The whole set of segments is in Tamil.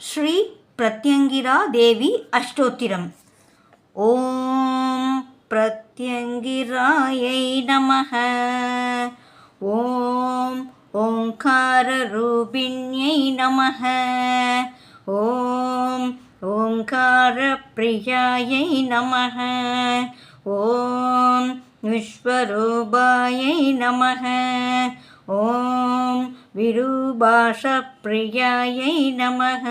ஸ்ரீ பிரத்யங்கிரா தேவி அஷ்டோத்திரம். ஓம் பிரத்யங்கிராயை நமக. ஓம் ஓங்காரரூபிண்யை நமக. ஓம் ஓங்காரப்பிரியாயை நமக. ஓம் விஸ்வரூபாயை நமக. ஓம் विरूपाशप्रियायै नमः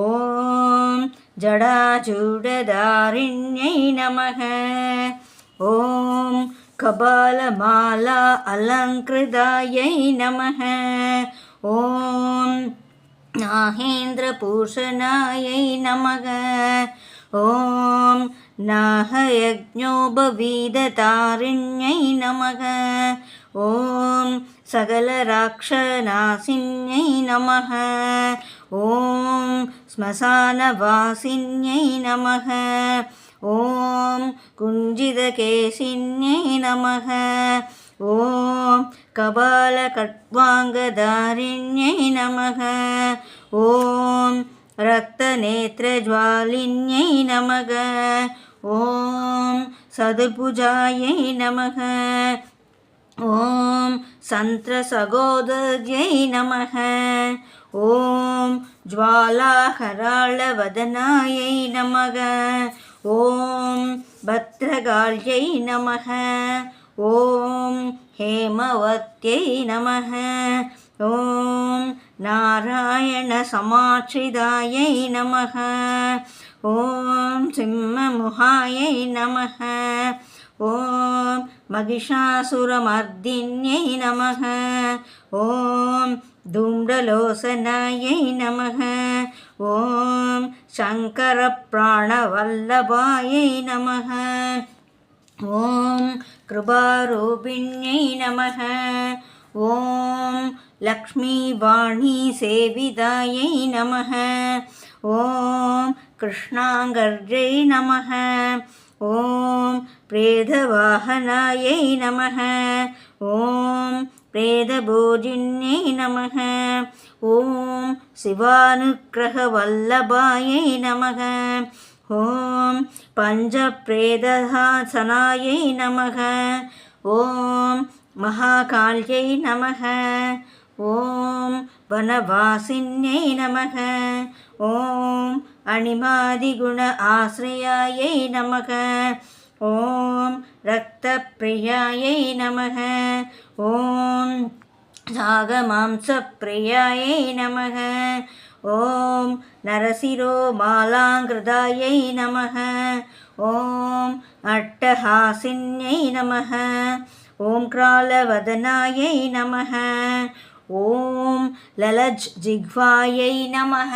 ॐ जडाचूडदारिण्यै नमः ॐ कपालमाला अलङ्कृतायै नमः ॐ नाहेन्द्रपूषणायै नमः ॐ नाहयज्ञोपवीदतारिण्यै नमः ஓம் சகலராட்சநாசின்யை நமக. ஓம் ஸ்மசானவாசின்யை நமக. ஓம் குஞ்சிதகேசின்யை நமக. ஓம் கபாலகட்வாங்கதாரிண்யை நமக. ஓம் ரத்தநேத்திரஜ்வாலின்யை நமக. ஓம் சதுர்புஜாயை நமக. ஓம் சந்திர சகோதர்யை நமக. ஓம் ஜுவாலாஹராளவதனாயை நமக. ஓம் பத்ரகார்யை நமக. ஓம் ஹேமவத்யை நமக. ஓம் நாராயணசமாட்சிதாயை நமக. ஓம் சிம்மமுகாயை நமக. ஓம் महिषासुरमर्दिन्यै नमः। ॐ धूम्रलोचनायै नमः। ॐ शङ्करप्राणवल्लभायै नमः। ॐ कृपारूपिण्यै नमः। ॐ लक्ष्मीवाणीसेवितायै नमः। ॐ कृष्णाङ्गर्यै नमः ॐ प्रेतवाहनायै नमः ॐ प्रेतभोजिन्यै नमः ॐ शिवानुग्रहवल्लभायै नमः ॐ पञ्चप्रेदहासनायै नमः ॐ महाकाल्यै नमः ஓம் வனவாசின்யை நமக. ஓம் அணிமாதிகுண ஆசிரியாயை நமக. ஓம் ரத்தப்பிரியாயை நமக. ஓம் சாகமாம்சப்பிரியாயை நமக. ஓம் நரசிரோ மாலாங்கிருதாயை நமக. ஓம் அட்டஹாசின்யை நமக. ஓம் கிராலவதனாயை நமக. ஓம் லலஜ் ஜிஹ்வாயை நமக